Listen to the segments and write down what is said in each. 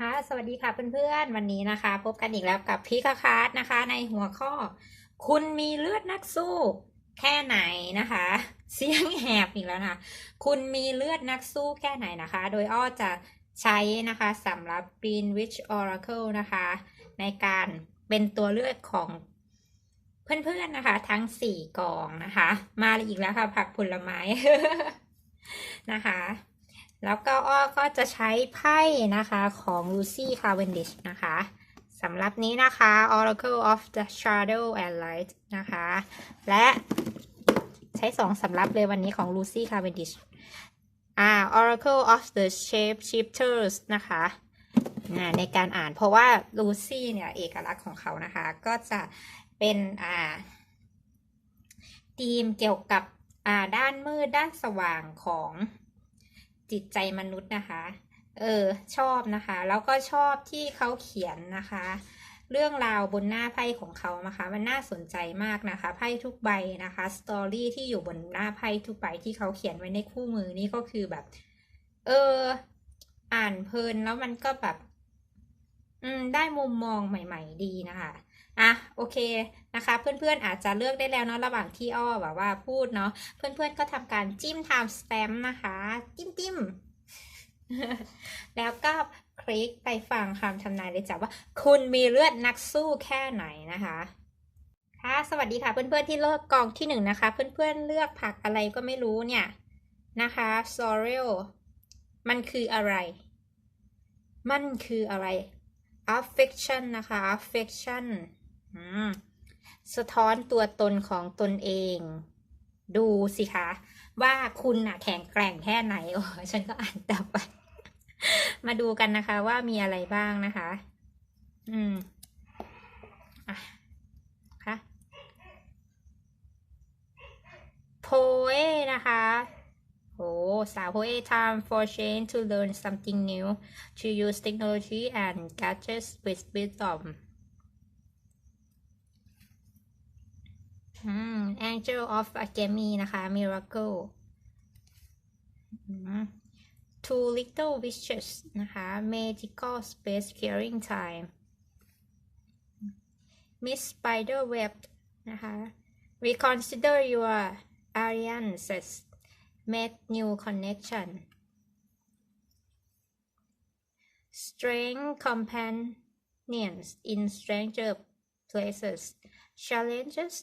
ค่ะสวัสดีค่ะเพื่อนๆ วันนี้นะคะ พบกันอีกแล้วกับพี่คาคาร์ดนะคะ ในหัวข้อ คุณมีเลือดนักสู้ แค่ไหนนะคะ เสียงแหบอีกแล้วนะคุณมีเลือดนักสู้แค่ไหนนะคะ โดยอ้อจะใช้นะคะสำหรับ Greenwich Oracle นะคะ ในการเป็นตัวเลือกของเพื่อนๆนะคะ ทั้ง4กองนะคะ มาอีกแล้วค่ะ ผักผลไม้นะคะ แล้วก็อ้อก็จะใช้ไพ่นะคะของ Lucy Cavendish นะคะสำหรับนี้นะคะ Oracle of the Shadow and Light นะคะ และใช้สองสำรับเลยวันนี้ของ Lucy Cavendish อ่า Oracle of the Shape Shifters นะคะในการอ่านเพราะว่า Lucy เนี่ย เอกลักษณ์ของเขานะคะ ก็จะเป็นอ่าธีมเกี่ยวกับอ่าด้านมืดด้านสว่างของ จิตใจมนุษย์นะคะ เออ ชอบนะคะ แล้วก็ชอบที่เขาเขียนนะคะ เรื่องราวบนหน้าไพ่ของเขานะคะ มันน่าสนใจมากนะคะ ไพ่ทุกใบนะคะ สตอรี่ที่อยู่บนหน้าไพ่ทุกใบที่เขาเขียนไว้ในคู่มือนี่ก็คือแบบ เออ อ่านเพลินแล้วมันก็แบบ อืม ได้มุมมองใหม่ ๆ ดีนะคะ อะโอเคนะคะ เพื่อนๆอาจจะเลือกได้แล้วเนาะระหว่างที่อ้อแบบว่าพูดเนาะเพื่อนๆก็ทำการจิ้ม time stamp นะคะ จิ้มจิ้มแล้วก็คลิกไปฟังคำทำนายเลยจ้ะว่า คุณมีเลือดนักสู้แค่ไหนนะคะค่ะสวัสดีค่ะเพื่อนๆที่เลือกกองที่หนึ่งนะคะ เพื่อนๆเลือกผักอะไรก็ไม่รู้เนี่ยนะคะ sorrel มันคืออะไร มันคืออะไร affection นะคะ affection สะท้อนตัวตนของตนเอง ดูสิคะ ว่าคุณน่ะแข็งแกร่งแค่ไหน โอ้ยฉันก็อ่านต่อไป มาดูกันนะคะว่ามีอะไรบ้างนะคะ อืมอะค่ะโพเอนะคะโอ้สาวโพเอ time for change to learn something new to use technology and gadgets with wisdom อืม Angel of Alchemy นะคะ Miracle อืม Two Little Wishes นะคะ Magical Space Clearing Time Miss Spiderweb นะคะ Reconsider your alliances Make new connection Strength companions in stranger places Challenges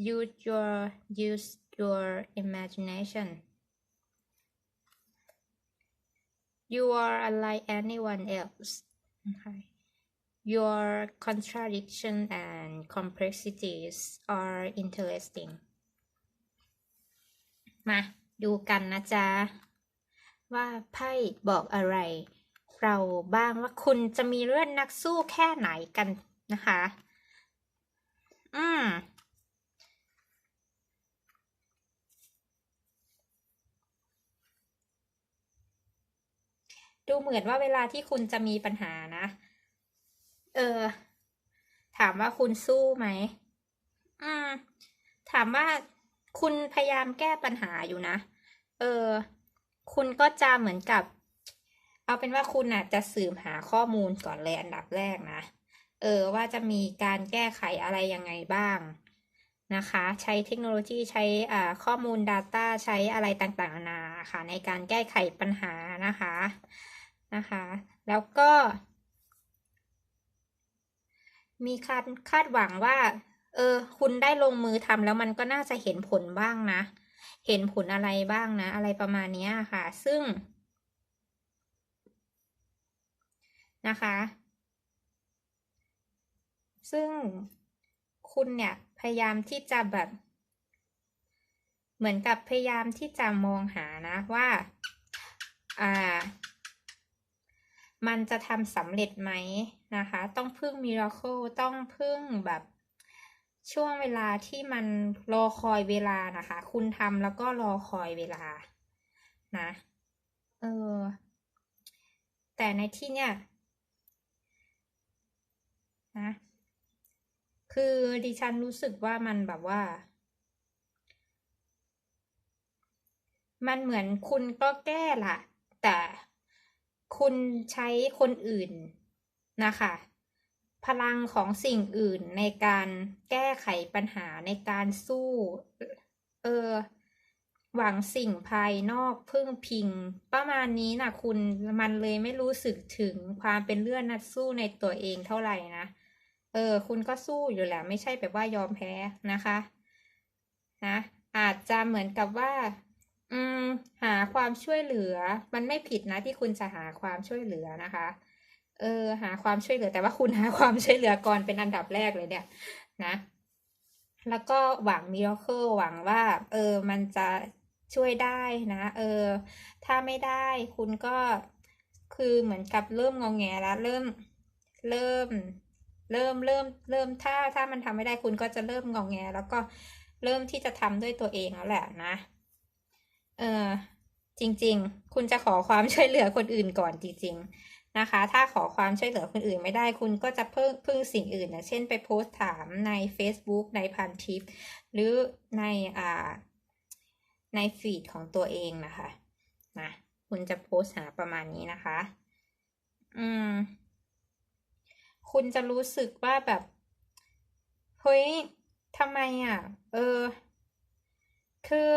use your use your imagination you are unlike anyone else okay. your contradiction and complexities are interesting มาดูกันนะจ๊ะ ว่าไพ่บอกอะไร เราบ้างว่าคุณจะมีเลือดนักสู้แค่ไหนกันนะคะ อืม ดูเหมือนว่าเวลาที่คุณจะมีปัญหานะ เออ ถามว่าคุณสู้ไหม อืม ถามว่าคุณพยายามแก้ปัญหาอยู่นะ เออ คุณก็จะเหมือนกับ เอาเป็นว่าคุณน่ะจะสืบหาข้อมูลก่อนเลยอันดับแรกนะ เออ ว่าจะมีการแก้ไขอะไรยังไงบ้างนะคะ ใช้เทคโนโลยีใช้อ่าข้อมูล Data ใช้อะไรต่างๆนานาค่ะ ในการแก้ไขปัญหานะคะ นะคะ แล้วก็ มีคาดคาดหวังว่า เออ คุณได้ลงมือทำแล้วมันก็น่าจะเห็นผลบ้างนะ เห็นผลอะไรบ้างนะ อะไรประมาณนี้ค่ะ ซึ่ง นะคะ ซึ่งคุณเนี่ยพยายามที่จะแบบ เหมือนกับพยายามที่จะมองหานะว่า อ่า มันจะทำสำเร็จไหมนะคะ ต้องพึ่งมิราเคิลต้องพึ่งแบบช่วงเวลาที่มันรอคอยเวลานะคะ คุณทำแล้วก็รอคอยเวลานะเออแต่ในที่เนี่ยนะคือดิฉันรู้สึกว่ามันแบบว่า มันเหมือนคุณก็แก้ละแต่ คุณใช้คนอื่นนะคะ พลังของสิ่งอื่นในการแก้ไขปัญหาในการสู้ เออ หวังสิ่งภายนอกพึ่งพิง ประมาณนี้นะคุณมันเลยไม่รู้สึกถึงความเป็นเลือดนักสู้ในตัวเองเท่าไหร่นะ เออ คุณก็สู้อยู่แหละ ไม่ใช่แบบว่ายอมแพ้นะคะ นะอาจจะเหมือนกับว่า อืม หาความช่วยเหลือ มันไม่ผิดนะที่คุณจะหาความช่วยเหลือนะคะ เออ หาความช่วยเหลือ แต่ว่าคุณหาความช่วยเหลือก่อนเป็นอันดับแรกเลยเนี่ย นะ แล้วก็หวังมิราเคิลหวังว่า เออ มันจะช่วยได้นะ เออ ถ้าไม่ได้คุณก็คือเหมือนกับเริ่มงองแงแล้วเริ่มเริ่ม เริ่มเริ่ม เริ่มถ้าถ้ามันทำไม่ได้คุณก็จะเริ่มงองแง แล้วก็เริ่มที่จะทำด้วยตัวเองแล้วแหละนะ เออจริง ๆ คุณจะขอความช่วยเหลือคนอื่นก่อนจริง ๆนะคะ ถ้าขอความช่วยเหลือคนอื่นไม่ได้ คุณก็จะเพิ่งพึ่งสิ่งอื่นนะเช่นไปโพสต์ถามใน Facebook ในพันทิปหรือในอ่าในฟีดของตัวเองนะคะนะคุณจะโพสต์หาประมาณนี้นะคะ อืม คุณจะรู้สึกว่าแบบ เฮ้ยทำไมอะ เออ คือ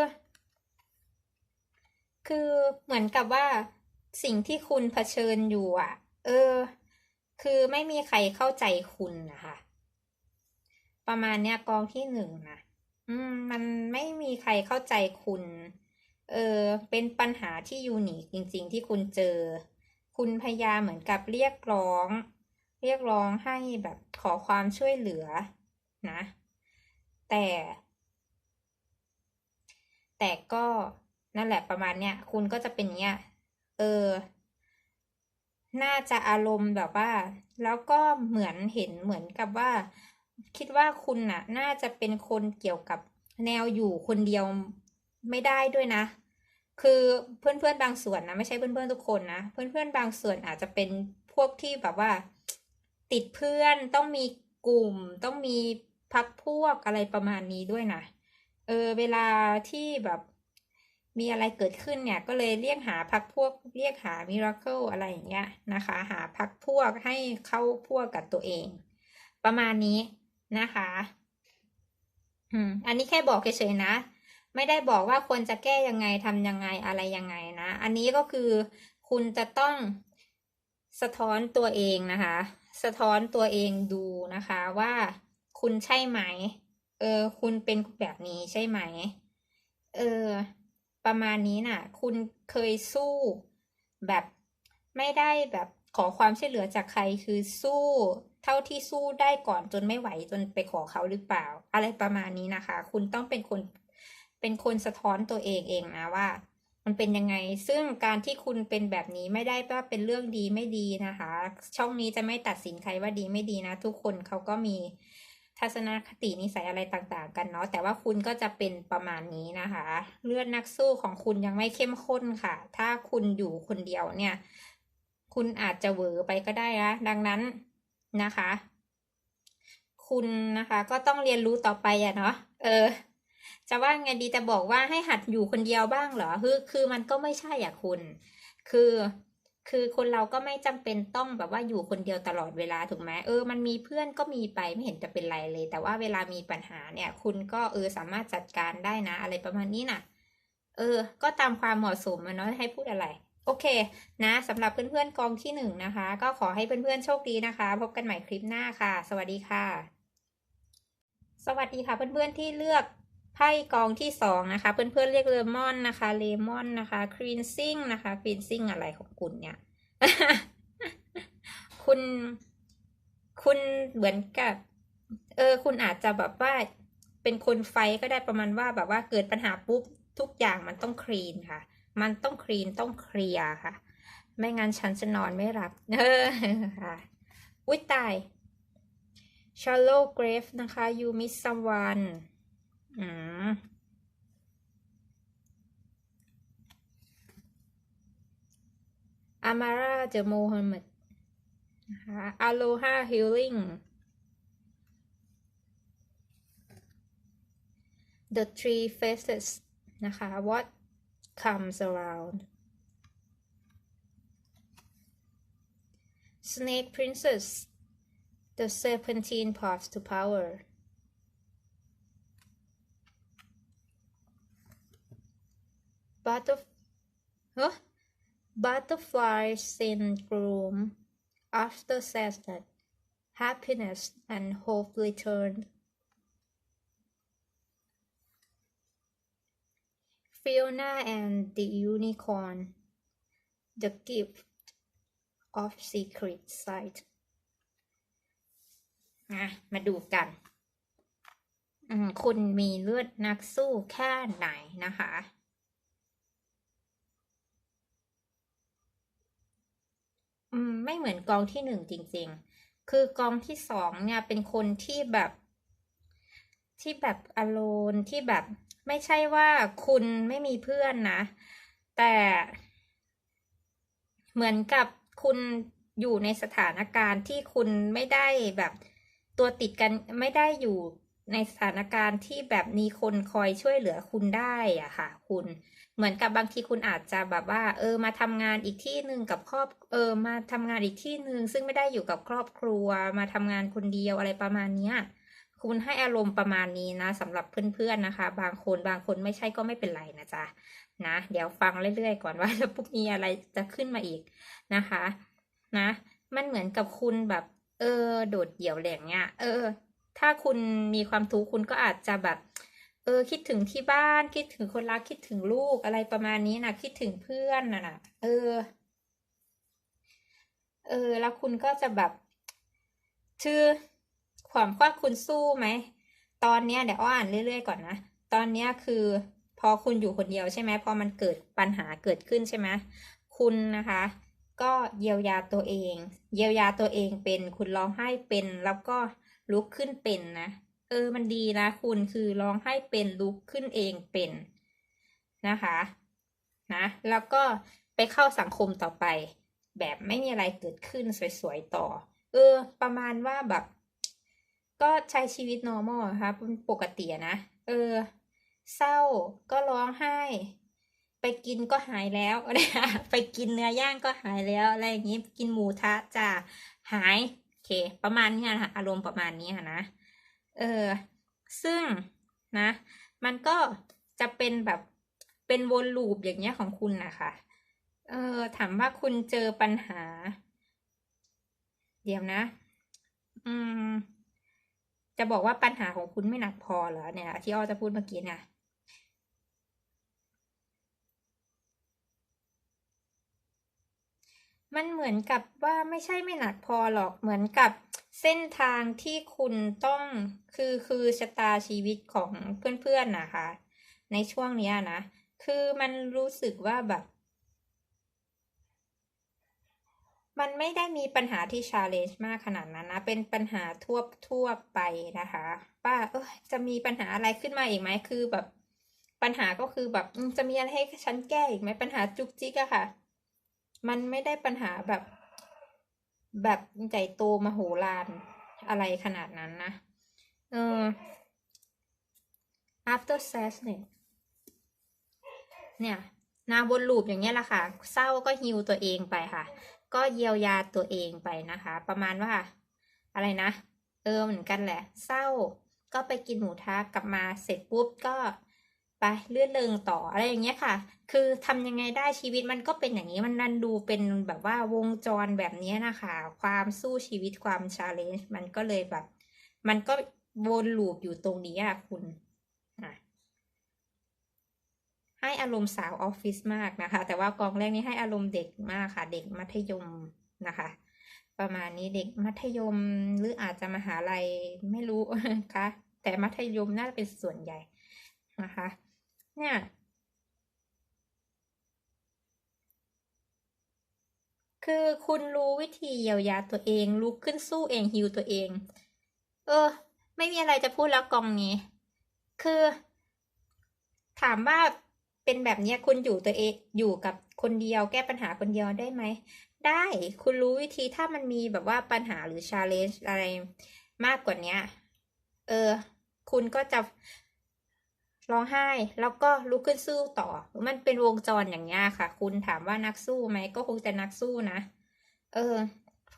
คือเหมือนกับว่าสิ่งที่คุณเผชิญอยู่อะ เออ คือไม่มีใครเข้าใจคุณนะคะประมาณเนี้ยกองที่หนึ่งนะอืม มันไม่มีใครเข้าใจคุณ เออ เป็นปัญหาที่ยูนิคจริง ๆ ที่คุณเจอ คุณพยายามเหมือนกับเรียกร้อง เรียกร้องให้แบบขอความช่วยเหลือ นะ แต่ แต่ก็ นั่นแหละประมาณเนี้ยคุณก็จะเป็นเนี้ยเออ น่าจะอารมณ์แบบว่า แล้วก็เหมือนเห็นเหมือนกับว่า คิดว่าคุณน่ะ น่าจะเป็นคนเกี่ยวกับแนวอยู่คนเดียวไม่ได้ด้วยนะ คือเพื่อนๆบางส่วนนะไม่ใช่เพื่อนๆทุกคนนะเพื่อนๆบางส่วนอาจจะเป็นพวกที่แบบว่า ติดเพื่อนต้องมีกลุ่ม ต้องมีพักพวกอะไรประมาณนี้ด้วยนะเออเวลาที่แบบ มีอะไรเกิดขึ้นเนี่ยก็เลยเรียกหาพักพวกเรียกหามิราเคิลอะไรอย่างเงี้ยนะคะ หาพักพวกให้เข้าพวกกับตัวเอง ประมาณนี้นะคะอืมอันนี้แค่บอกเฉยๆนะ ไม่ได้บอกว่าควรจะแก้ยังไงทำยังไงอะไรยังไงนะ อันนี้ก็คือคุณจะต้องสะท้อนตัวเองนะคะ สะท้อนตัวเองดูนะคะว่าคุณใช่ไหม เออ คุณเป็นแบบนี้ใช่ไหม เออ ประมาณนี้น่ะ คุณเคยสู้แบบไม่ได้แบบขอความช่วยเหลือจากใครคือสู้เท่าที่สู้ได้ก่อนจนไม่ไหวจนไปขอเขาหรือเปล่า อะไรประมาณนี้นะคะ คุณต้องเป็นคนเป็นคนสะท้อนตัวเองเองนะว่า มันเป็นยังไง ซึ่งการที่คุณเป็นแบบนี้ไม่ได้ว่าเป็นเรื่องดีไม่ดีนะคะ ช่องนี้จะไม่ตัดสินใครว่าดีไม่ดีนะ ทุกคนเขาก็มี ทัศนคตินิสัยอะไรต่างๆ กันเนาะแต่ว่าคุณก็จะเป็นประมาณนี้นะคะ เลือดนักสู้ของคุณยังไม่เข้มข้นค่ะ ถ้าคุณอยู่คนเดียวเนี่ย คุณอาจจะเหวอไปก็ได้นะดังนั้นนะคะ คุณนะคะก็ต้องเรียนรู้ต่อไปอะเนาะเออ จะว่าไงดีแต่บอกว่าให้หัดอยู่คนเดียวบ้างเหรอคือคือมันก็ไม่ใช่อะคุณ คือ คือคนเราก็ไม่จำเป็นต้องแบบว่าอยู่คนเดียวตลอดเวลาถูกไหมเออ มันมีเพื่อนก็มีไปไม่เห็นจะเป็นไรเลย แต่ว่าเวลามีปัญหาเนี่ย คุณก็เออสามารถจัดการได้นะ อะไรประมาณนี้น่ะ เออ ก็ตามความเหมาะสมอะเนาะให้พูดอะไร โอเค นะสำหรับเพื่อนๆกองที่หนึ่งนะคะ ก็ขอให้เพื่อนๆโชคดีนะคะ พบกันใหม่คลิปหน้าค่ะ สวัสดีค่ะ สวัสดีค่ะเพื่อนๆที่เลือก ไพ่กองที่สองนะคะ เพื่อนๆเรียกเลมอนนะคะ เลมอนนะคะครีนซิ่งนะคะครีนซิ่งอะไรของคุณเนี่ย คุณ คุณเหมือนกับ เออ คุณอาจจะแบบว่า เป็นคนไฟก็ได้ประมาณว่าแบบว่าเกิดปัญหาปุ๊บทุกอย่างมันต้องคลีนค่ะ มันต้องคลีนต้องเคลียร์ค่ะ ไม่งั้นฉันจะนอนไม่หลับ เออค่ะ อุ้ยตาย shallow grave นะคะ you miss someone อืม Amara the Mohammed นะคะ Aloha Healing The Three Faces นะคะ What comes around Snake Princess The Serpentine Path to Power Butterf huh? Butterfly Syndrome After Sadness Happiness and Hope Return Fiona and the Unicorn The Gift of Secret Sight อะมาดูกัน คุณมีเลือดนักสู้แค่ไหนนะคะ อืมไม่เหมือนกองที่หนึ่งจริง ๆ คือกองที่สองเนี่ยเป็นคนที่แบบ ที่แบบอโลนที่แบบไม่ใช่ว่าคุณไม่มีเพื่อนนะ แต่เหมือนกับคุณอยู่ในสถานการณ์ที่คุณไม่ได้แบบตัวติดกันไม่ได้อยู่ ในสถานการณ์ที่แบบมีคนคอยช่วยเหลือคุณได้อะค่ะ คุณเหมือนกับบางทีคุณอาจจะแบบว่า เออมาทำงานอีกที่หนึ่งกับครอบเออมาทำงานอีกที่หนึ่งซึ่งไม่ได้อยู่กับครอบครัว มาทำงานคนเดียวอะไรประมาณเนี้ยคุณให้อารมณ์ประมาณนี้นะสำหรับเพื่อนๆนะคะ บางคนบางคนไม่ใช่ก็ไม่เป็นไรนะจ๊ะนะ เดี๋ยวฟังเรื่อยๆก่อนว่าแล้วปุ๊บมีอะไรจะขึ้นมาอีกนะคะ นะ มันเหมือนกับคุณแบบ เออ โดดเดี่ยวแหล่งเนี้ยเออ ถ้าคุณมีความทุกข์คุณก็อาจจะแบบ เออคิดถึงที่บ้านคิดถึงคนรักคิดถึงลูกอะไรประมาณนี้นะคิดถึงเพื่อนนะนะเออ เออ แล้วคุณก็จะแบบชื่อความว่าคุณสู้ไหมตอนเนี้ยเดี๋ยวอ้ออ่านเรื่อยๆก่อนนะตอนเนี้ยคือพอคุณอยู่คนเดียวใช่ไหมพอมันเกิดปัญหาเกิดขึ้นใช่ไหมคุณนะคะ ก็เยียวยาตัวเอง เยียวยาตัวเองเป็น คุณร้องไห้เป็น แล้วก็ลุกขึ้นเป็นนะ เออ มันดีนะ คุณคือร้องไห้เป็นลุกขึ้นเองเป็นนะคะ นะ แล้วก็ไปเข้าสังคมต่อไป แบบไม่มีอะไรเกิดขึ้นสวยๆต่อ เออ ประมาณว่าแบบ ก็ใช้ชีวิต normal อะค่ะเป็นปกตินะ เออ เศร้าก็ร้องไห้ ไปกินก็หายแล้วไปกินเนื้อย่างก็หายแล้วอะไรอย่างนี้กินหมูทะจ้าหายโอเค ประมาณนี้ค่ะอารมณ์ประมาณนี้ค่ะนะเออซึ่งนะ มันก็จะเป็นแบบเป็นวนลูปอย่างเงี้ยของคุณนะคะเออถามว่าคุณเจอปัญหา เดี๋ยวนะ อืม จะบอกว่าปัญหาของคุณไม่หนักพอเหรอเนี่ยที่อ้อจะพูดเมื่อกี้เนี่ย มันเหมือนกับว่าไม่ใช่ไม่หนักพอหรอกเหมือนกับเส้นทางที่คุณต้องคือคือชะตาชีวิตของเพื่อนๆนะคะ ในช่วงนี้นะ คือมันรู้สึกว่าแบบ มันไม่ได้มีปัญหาที่ชาเลนจ์มากขนาดนั้นนะ เป็นปัญหาทั่วทั่วไปนะคะ ว่าเออจะมีปัญหาอะไรขึ้นมาอีกไหมคือแบบ ปัญหาก็คือแบบจะมีอะไรให้ฉันแก้อีกไหมปัญหาจุกจิกอะค่ะ มันไม่ได้ปัญหาแบบ แบบใหญ่โตมโหฬารอะไรขนาดนั้นนะ เออ after sex เนี่ย เนี่ยนาวนลูปอย่างเงี้ยแหละค่ะ เศร้าก็ฮิวตัวเองไปค่ะ ก็เยียวยาตัวเองไปนะคะ ประมาณว่า อะไรนะ เออเหมือนกันแหละ เศร้าก็ไปกินหมูทะกลับมาเสร็จปุ๊บก็ ไปเลื่อนเริงต่ออะไรอย่างเงี้ยค่ะ คือทำยังไงได้ชีวิตมันก็เป็นอย่างนี้มันนันดูเป็นแบบว่าวงจรแบบนี้นะคะ ความสู้ชีวิตความชาเลนจ์มันก็เลยแบบ มันก็วนลูปอยู่ตรงนี้อะคุณให้อารมณ์สาวออฟฟิศมากนะคะ แต่ว่ากองแรกนี้ให้อารมณ์เด็กมากค่ะ เด็กมัธยมนะคะ ประมาณนี้เด็กมัธยมหรืออาจจะมหาลัยไม่รู้ค่ะแต่มัธยมน่าจะเป็นส่วนใหญ่นะคะ เนี่ย คือคุณรู้วิธีเยียวยาตัวเอง ลุกขึ้นสู้เองฮิวตัวเอง เออ ไม่มีอะไรจะพูดแล้วกองนี้ คือ ถามว่าเป็นแบบเนี้ยคุณอยู่ตัวเองอยู่กับคนเดียวแก้ปัญหาคนเดียวได้ไหม ได้คุณรู้วิธีถ้ามันมีแบบว่าปัญหาหรือชาเลนจ์อะไรมากกว่านี้เออ คุณก็จะ ร้องไห้แล้วก็ลุกขึ้นสู้ต่อ มันเป็นวงจรอย่างเงี้ค่ะ คุณถามว่านักสู้ไหมก็คงจะนักสู้นะ เออ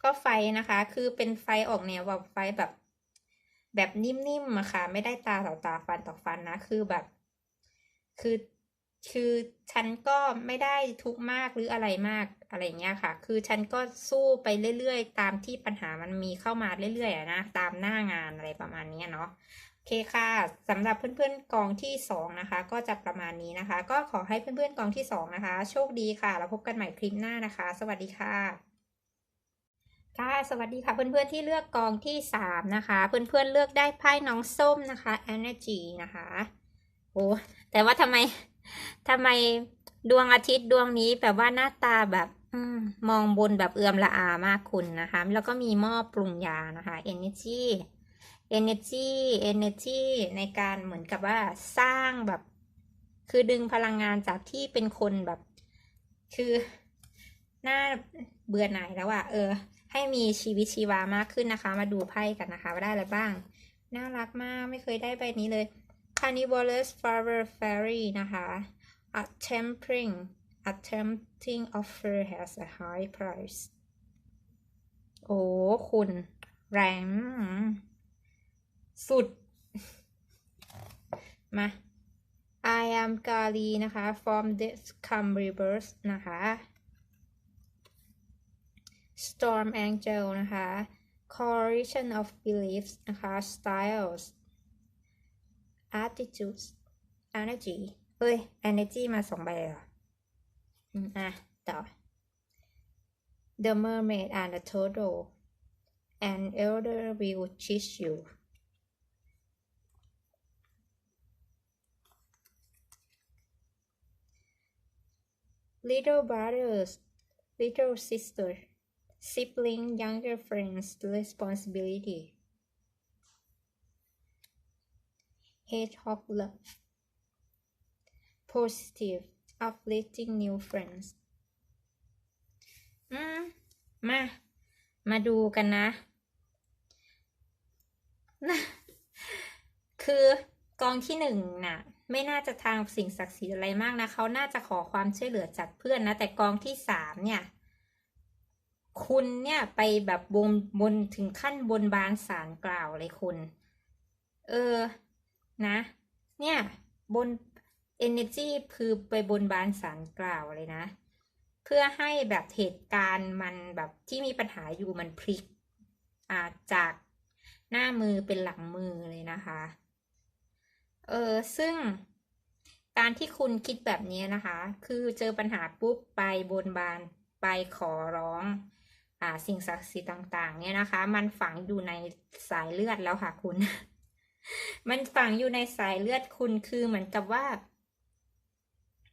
ก็ไฟนะคะ คือเป็นไฟออกแนวแบบไฟแบบ แบบนิ่มๆอะค่ะ ไม่ได้ตาต่อตาฟันต่อฟันนะ คือแบบ คือคือฉันก็ไม่ได้ทุกข์มากหรืออะไรมากอะไรเงี้ยค่ะ คือฉันก็สู้ไปเรื่อยๆ ตามที่ปัญหามันมีเข้ามาเรื่อยๆนะ ตามหน้างานอะไรประมาณนี้เนาะ โอเคค่ะสำหรับเพื่อนๆกองที่สองนะคะ ก็จะประมาณนี้นะคะ ก็ขอให้เพื่อนๆกองที่สองนะคะ โชคดีค่ะ แล้วพบกันใหม่คลิปหน้านะคะ สวัสดีค่ะ ค่ะ สวัสดีค่ะเพื่อนๆที่เลือกกองที่สามนะคะ เพื่อนๆเลือกได้ไพ่น้องส้มนะคะ Energy นะคะโอ้แต่ว่าทำไมทำไมดวงอาทิตย์ดวงนี้แบบว่าหน้าตาแบบอมมองบนแบบเอื่อมละอามากคุณนะคะ แล้วก็มีหม้อปรุงยานะคะ Energy Energy Energy ในการเหมือนกับว่าสร้างแบบ คือดึงพลังงานจากที่เป็นคนแบบ คือหน้าเบื่อหน่ายแล้วอะเออ ให้มีชีวิตชีวามากขึ้นนะคะ มาดูไพ่กันนะคะ ว่าได้อะไรบ้าง น่ารักมากไม่เคยได้ใบนี้เลย Carnivorous Flower Fairy นะคะ A tempting a tempting offer has a high price โอ้ คุณ แรง สุด มา I am Gali นะคะ from this come reverse นะคะ Storm Angel นะคะ Correlation of Beliefs นะคะ Styles Attitudes Energy เฮ้ย Energy มาสองใบเลยเหรออืมอะ ต่อ The Mermaid and the Turtle An elder will teach you Little brothers Little sister sibling, younger friends, responsibility. Hedgehog love. Positive, uplifting new friends. อืมมา มาดูกันนะนะ คือกองที่หนึ่งนะ่ะ ไม่น่าจะทางสิ่งศักดิ์สิทธิ์อะไรมากนะเขาน่าจะขอความช่วยเหลือจากเพื่อนนะแต่กองที่สามเนี่ย คุณเนี่ยไปแบบบนบนถึงขั้นบนบานสารกล่าวเลยคุณ เออนะ เนี่ยบน energy คือไปบนบานสารกล่าวเลยนะ เพื่อให้แบบเหตุการณ์มันแบบที่มีปัญหาอยู่มันพลิกอาจากหน้ามือเป็นหลังมือเลยนะคะ เออซึ่งการที่คุณคิดแบบนี้นะคะ คือเจอปัญหาปุ๊บไปบนบานไปขอร้องอ่าสิ่งศักดิ์สิทธิ์ต่าง ๆ เนี่ยนะคะ มันฝังอยู่ในสายเลือดแล้วค่ะคุณ มันฝังอยู่ในสายเลือดคุณคือเหมือนกับว่า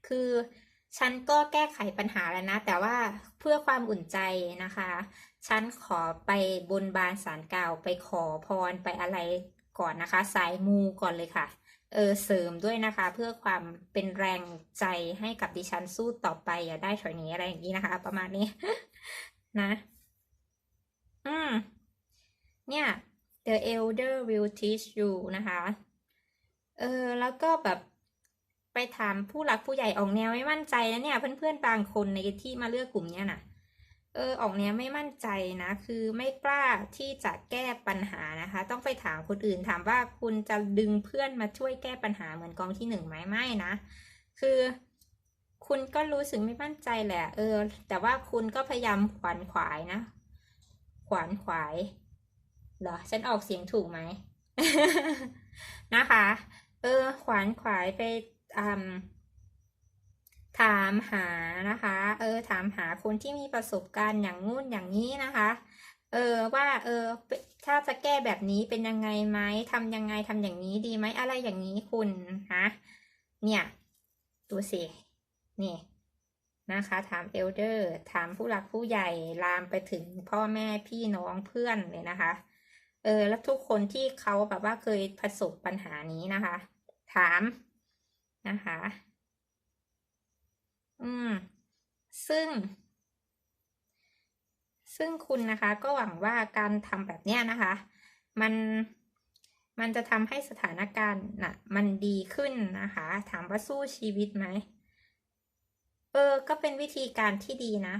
คือฉันก็แก้ไขปัญหาแล้วนะ แต่ว่าเพื่อความอุ่นใจนะคะ ฉันขอไปบนบานสารกล่าวไปขอพรไปอะไรก่อนนะคะ สายมูก่อนเลยค่ะ เออเสริมด้วยนะคะ เพื่อความเป็นแรงใจให้กับดิฉันสู้ต่อไปอย่าได้ถอยหนีอะไรอย่างนี้นะคะ ประมาณนี้ นะ อืม เนี่ย the elder will teach you นะคะ เออ แล้วก็แบบไปถามผู้หลักผู้ใหญ่ออกแนวไม่มั่นใจนะเนี่ย เพื่อนๆบางคนในที่มาเลือกกลุ่มเนี้ยน่ะ เออออกแนวไม่มั่นใจนะ คือไม่กล้าที่จะแก้ปัญหานะคะ ต้องไปถามคนอื่นถามว่าคุณจะดึงเพื่อนมาช่วยแก้ปัญหาเหมือนกองที่หนึ่งไหมไม่นะ คือคุณก็รู้สึกไม่มั่นใจแหละ เออ แต่ว่าคุณก็พยายามขวนขวายนะ ขวานขวายเหรอ ฉันออกเสียงถูกไหมนะคะ เออ ขวานขวายไปอืม ถามหานะคะ เออ ถามหาคนที่มีประสบการณ์อย่างงู้นอย่างนี้นะคะ เออ ว่า เออ ถ้าจะแก้แบบนี้เป็นยังไงไหมทำยังไงทำอย่างนี้ดีไหมอะไรอย่างนี้คุณฮะเนี่ย ดูสิ นี่นะคะ ถามเอลเดอร์ ถามผู้หลักผู้ใหญ่ลามไปถึงพ่อแม่พี่น้องเพื่อนเลยนะคะ เออ แล้วทุกคนที่เขาแบบว่าเคยประสบปัญหานี้นะคะ ถามนะคะ อืม ซึ่ง ซึ่งคุณนะคะ ก็หวังว่าการทำแบบเนี้ยนะคะ มันมันจะทำให้สถานการณ์น่ะ มันดีขึ้นนะคะ ถามว่าสู้ชีวิตไหม เออ ก็เป็นวิธีการที่ดีนะ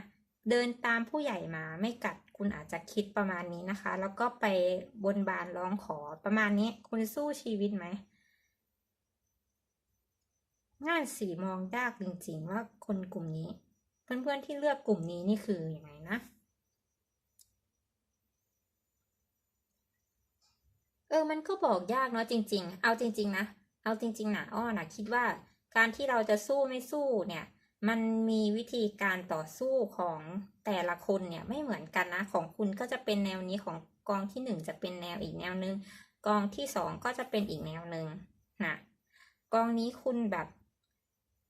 เดินตามผู้ใหญ่มาไม่กัดคุณอาจจะคิดประมาณนี้นะคะ แล้วก็ไปบนบานร้องขอประมาณนี้ คุณสู้ชีวิตไหม งาสีมองยากจริงๆว่าคนกลุ่มนี้ เพื่อนๆที่เลือกกลุ่มนี้นี่คืออยังไงนะ เออมันก็บอกยากเนาะจริง ๆ เอาจริง ๆ นะ เอาจริง ๆนะอ้อนะคิดว่าการที่เราจะสู้ไม่สู้เนี่ย มันมีวิธีการต่อสู้ของแต่ละคนเนี่ยไม่เหมือนกันนะ ของคุณก็จะเป็นแนวนี้ของกองที่หนึ่งจะเป็นแนวอีกแนวหนึ่งกองที่สองก็จะเป็นอีกแนวหนึ่งนะกองนี้คุณแบบ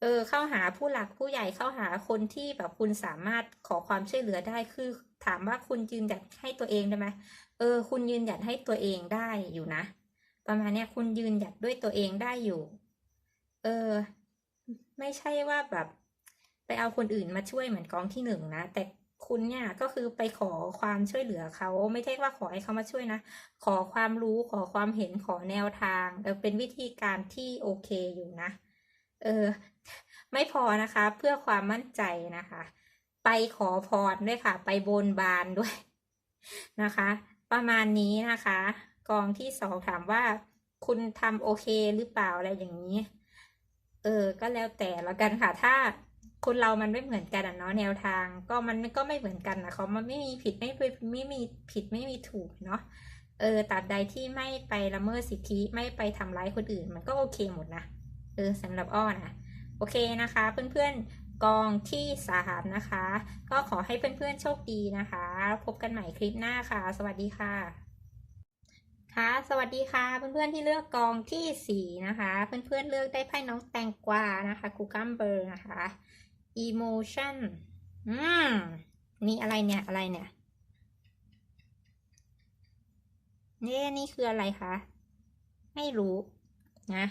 เออเข้าหาผู้หลักผู้ใหญ่เข้าหาคนที่แบบคุณสามารถขอความช่วยเหลือได้คือถามว่าคุณยืนหยัดให้ตัวเองได้ไหมเออ คุณยืนหยัดให้ตัวเองได้อยู่นะ ประมาณเนี้ยคุณยืนหยัดด้วยตัวเองได้อยู่ เออ ไม่ใช่ว่าแบบ ไปเอาคนอื่นมาช่วยเหมือนกองที่หนึ่งนะแต่คุณเนี่ยก็คือไปขอความช่วยเหลือเขาไม่ใช่ว่าขอให้เขามาช่วยนะ ขอความรู้ขอความเห็นขอแนวทางเออเป็นวิธีการที่โอเคอยู่นะ เออ ไม่พอนะคะ เพื่อความมั่นใจนะคะ ไปขอพรด้วยค่ะ ไปบนบานด้วยนะคะ ประมาณนี้นะคะ กองที่สองถามว่าคุณทำโอเคหรือเปล่าอะไรอย่างนี้ เออ ก็แล้วแต่แล้วกันค่ะ ถ้าคนเรามันไม่เหมือนกันอะเนาะแนวทางก็มันก็ไม่เหมือนกันนะเขามันไม่มีผิดไม่ไม่ไม่มีผิดไม่มีถูกเนาะเออตราบใดที่ไม่ไปละเมิดสิทธิไม่ไปทำร้ายคนอื่น มันก็โอเคหมดนะเออสำหรับอ้อนะ โอเคนะคะเพื่อนๆกองที่สามนะคะ ก็ขอให้เพื่อนๆโชคดีนะคะ พบกันใหม่คลิปหน้าค่ะ สวัสดีค่ะค่ะสวัสดีค่ะเพื่อนๆที่เลือกกองที่สี่นะคะ เพื่อนๆเลือกได้ไพ่น้องแตงกวานะคะกูกัมเบอร์นะคะ emotion อืมนี่อะไรเนี่ยอะไรเนี่ยนี่นี่คืออะไรคะ ไม่รู้นะ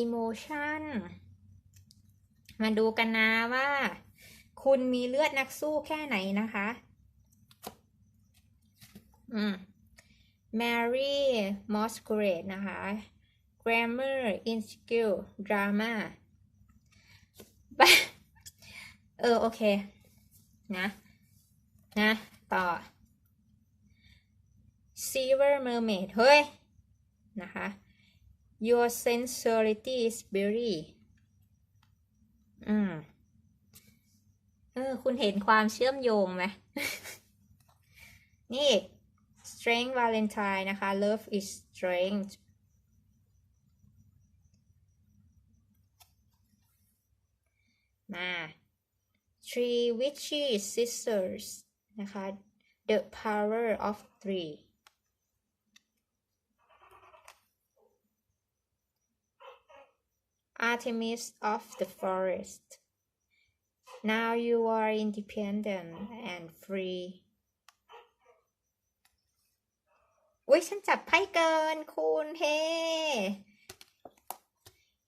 emotion มาดูกันนะว่า คุณมีเลือดนักสู้แค่ไหนนะคะ อืม Mary Masquerade นะคะ Grammar Insecure Drama เออ โอเค นะ นะ ต่อ Silver Mermaid เฮ้ย นะคะ Your sensuality is very อืม เออ คุณเห็นความเชื่อมโยงไหม นี่ strength valentine นะคะ love is strength มา three witches sisters นะคะ the power of three Artemis of the forest now you are independent and free อุ้ยฉันจับไพ่เกินคุณเฮ้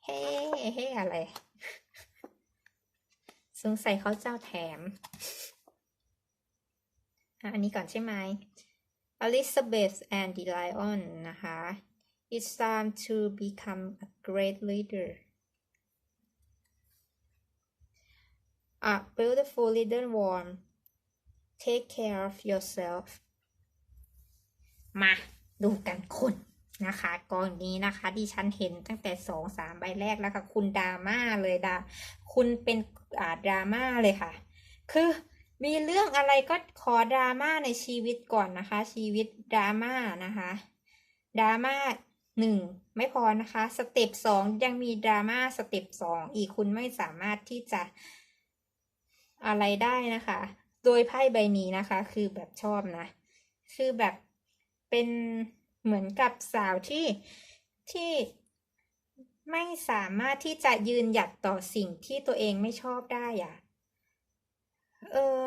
เฮ้เฮ้อะไร สงสัยเขาเจ้าแถมอ่ะอันนี้ก่อนใช่ไหม Elizabeth and the Lion นะคะ It's time to become a great leader A beautiful little worm take care of yourself มาดูกันคุณนะคะกองนี้นะคะดิฉันเห็นตั้งแต่สองสามใบแรกแล้วค่ะ คุณดราม่าเลยดาคุณเป็นอ่าดราม่าเลยค่ะ คือมีเรื่องอะไรก็ขอดราม่าในชีวิตก่อนนะคะ ชีวิตดราม่านะคะดราม่าหนึ่งไม่พอนะคะ สเต็ปสองยังมีดราม่าสเต็ปสองอีกคุณไม่สามารถที่จะ อะไรได้นะคะ โดยไพ่ใบนี้นะคะ คือแบบชอบนะ คือแบบเป็นเหมือนกับสาวที่ที่ไม่สามารถที่จะยืนหยัดต่อสิ่งที่ตัวเองไม่ชอบได้อะเออ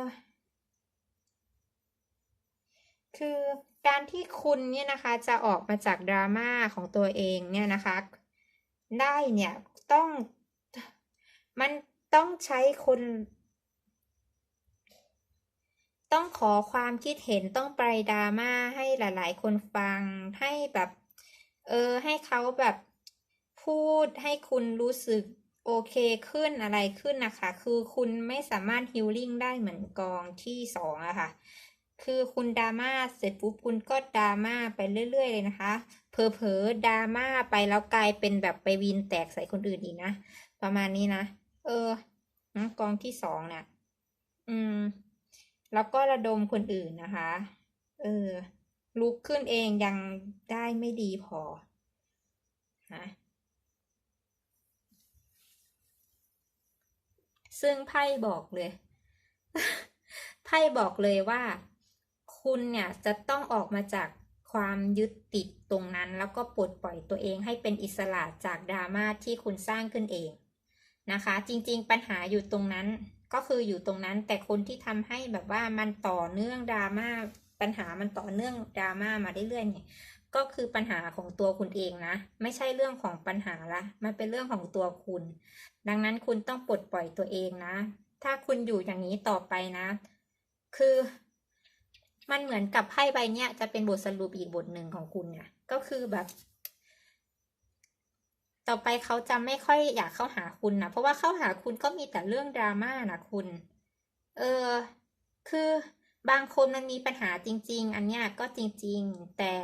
คือการที่คุณเนี่ยนะคะจะออกมาจากดราม่าของตัวเองเนี่ยนะคะ ได้เนี่ยต้องมันต้องใช้คน ต้องขอความคิดเห็นต้องไปดราม่าให้หลาย ๆ คนฟังให้แบบ เออ ให้เขาแบบพูดให้คุณรู้สึกโอเคขึ้นอะไรขึ้นนะคะ คือคุณไม่สามารถฮิลลิ่งได้เหมือนกองที่สองอะค่ะ คือคุณดราม่าเสร็จปุ๊บคุณก็ดราม่าไปเรื่อย ๆ เลยนะคะ เผลอๆดราม่าไปแล้วกลายเป็นแบบไปวินแตกใส่คนอื่นอีกนะ ประมาณนี้นะ เออนะกองที่สองเนี่ยอืม แล้วก็ระดมคนอื่นนะคะ เออ ลุกขึ้นเองยังได้ไม่ดีพอนะซึ่งไพ่บอกเลย ไพ่บอกเลยว่า คุณเนี่ยจะต้องออกมาจากความยึดติดตรงนั้น แล้วก็ปลดปล่อยตัวเองให้เป็นอิสระจากดราม่าที่คุณสร้างขึ้นเองนะคะ จริง ๆ ปัญหาอยู่ตรงนั้น ก็คืออยู่ตรงนั้นแต่คนที่ทำให้แบบว่ามันต่อเนื่องดราม่าปัญหามันต่อเนื่องดราม่ามาเรื่อยๆเนี่ยก็คือปัญหาของตัวคุณเองนะ ไม่ใช่เรื่องของปัญหาละมันเป็นเรื่องของตัวคุณ ดังนั้นคุณต้องปลดปล่อยตัวเองนะ ถ้าคุณอยู่อย่างนี้ต่อไปนะ คือมันเหมือนกับไพ่ใบเนี้ยจะเป็นบทสรุปอีกบทหนึ่งของคุณเนี่ยก็คือแบบ ต่อไปเขาจะไม่ค่อยอยากเข้าหาคุณนะเพราะว่าเข้าหาคุณก็มีแต่เรื่องดราม่านะคุณ เออ คือบางคนมันมีปัญหาจริง ๆ อันเนี้ยก็จริง ๆ แต่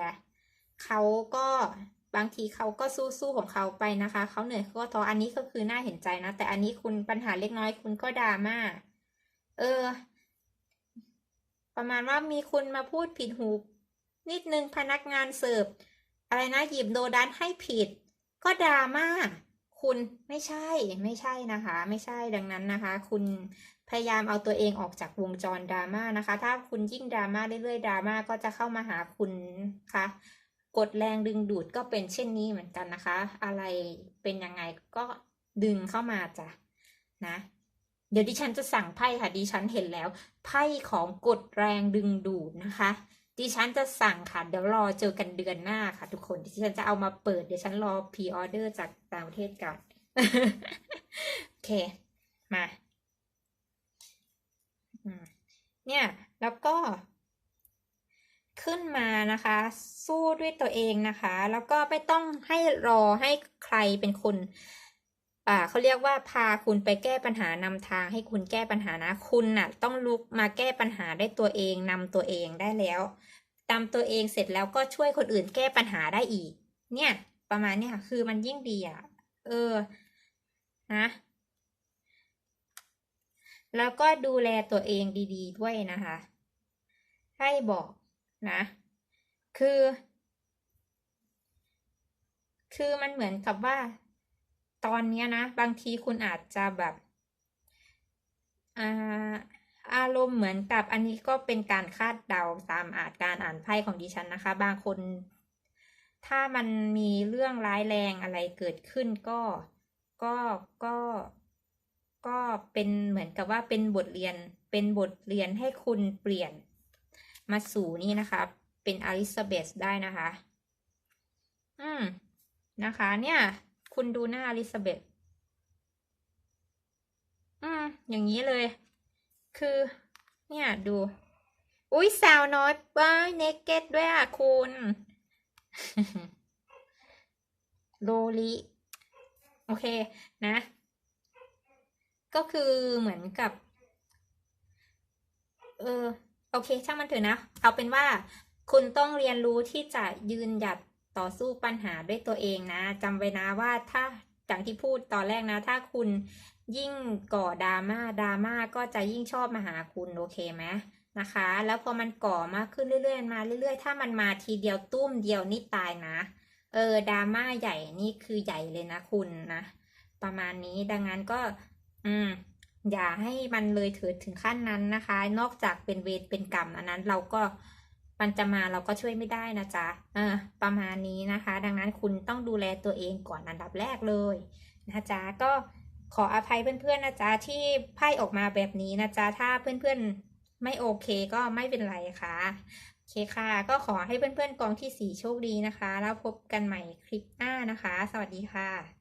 เขาก็บางทีเขาก็สู้ๆของเขาไปนะคะ เขาเหนื่อยเขาก็ท้ออันนี้ก็คือน่าเห็นใจนะ แต่อันนี้คุณปัญหาเล็กน้อยคุณก็ดราม่า เออ ประมาณว่ามีคุณมาพูดผิดหูนิดนึงพนักงานเสิร์ฟอะไรนะหยิบโดดันให้ผิด ก็ดราม่าคุณไม่ใช่ไม่ใช่นะคะ ไม่ใช่ดังนั้นนะคะ คุณพยายามเอาตัวเองออกจากวงจรดราม่านะคะ ถ้าคุณยิ่งดราม่าเรื่อยๆดราม่าก็จะเข้ามาหาคุณคะกดแรงดึงดูดก็เป็นเช่นนี้เหมือนกันนะคะ อะไรเป็นยังไงก็ดึงเข้ามาจ้ะนะ เดี๋ยวดิฉันจะสั่งไพ่ค่ะดิฉันเห็นแล้ว ไพ่ของกดแรงดึงดูดนะคะ ดิฉันจะสั่งค่ะ เดี๋ยวรอเจอกันเดือนหน้าค่ะ ทุกคนดิฉันจะเอามาเปิดเดี๋ยวฉันรอพรีออเดอร์จากต่างประเทศก่อน โอเค มาเนี่ย แล้วก็ ขึ้นมานะคะ สู้ด้วยตัวเองนะคะ แล้วก็ไม่ต้องให้รอให้ใครเป็นคนอ่าเขาเรียกว่าพาคุณไปแก้ปัญหานำทางให้คุณแก้ปัญหานะ คุณน่ะ ต้องลุกมาแก้ปัญหาได้ตัวเองนำตัวเองได้แล้ว ตามตัวเองเสร็จแล้วก็ช่วยคนอื่นแก้ปัญหาได้อีก เนี่ย ประมาณเนี้ยคือมันยิ่งดีอะ เออ นะ แล้วก็ดูแลตัวเองดี ๆ ด้วยนะคะ ให้บอกนะ คือ คือมันเหมือนกับว่า ตอนเนี้ยนะ บางทีคุณอาจจะแบบ อ่า อารมณ์เหมือนกับอันนี้ก็เป็นการคาดเดาตามอาจการอ่านไพ่ของดิฉันนะคะ บางคน ถ้ามันมีเรื่องร้ายแรงอะไรเกิดขึ้นก็ก็ก็ก็เป็นเหมือนกับว่าเป็นบทเรียนเป็นบทเรียนให้คุณเปลี่ยนมาสู่นี่นะคะ เป็นอลิซาเบธได้นะคะ อืมนะคะ เนี่ย คุณดูหน้าอลิซาเบธอืมอย่างนี้เลย คือ เนี่ยดู อุ้ยสาวน้อยป้ายเนกเก็ตด้วยอะคุณโลลิโอเคนะ ก็คือเหมือนกับ เออ โอเค ช่างมันเถอะนะ เอาเป็นว่าคุณต้องเรียนรู้ที่จะยืนหยัดต่อสู้ปัญหาด้วยตัวเองนะจำไว้นะว่าถ้าอย่างที่พูดตอนแรกนะ ถ้าคุณ ยิ่งก่อดราม่าดราม่าก็จะยิ่งชอบมาหาคุณโอเคไหมนะคะ แล้วพอมันก่อมากขึ้นเรื่อยๆมาเรื่อยๆ ถ้ามันมาทีเดียวตุ้มเดียวนี่ตายนะ เออดราม่าใหญ่นี่คือใหญ่เลยนะคุณนะประมาณนี้ดังนั้นก็ อืม อย่าให้มันเลยเถิดถึงขั้นนั้นนะคะ นอกจากเป็นเวรเป็นกรรมอันนั้นเราก็มันจะมาเราก็ช่วยไม่ได้นะจ๊ะเออประมาณนี้นะคะ ดังนั้นคุณต้องดูแลตัวเองก่อนอันดับแรกเลยนะจ๊ะก็ ขออภัยเพื่อนๆนะจ๊ะที่ไพ่ออกมาแบบนี้นะจ๊ะถ้าเพื่อนๆไม่โอเคก็ไม่เป็นไรค่ะโอเคค่ะ ก็ขอให้เพื่อนๆกองที่สี่โชคดีนะคะ แล้วพบกันใหม่คลิปหน้านะคะ สวัสดีค่ะ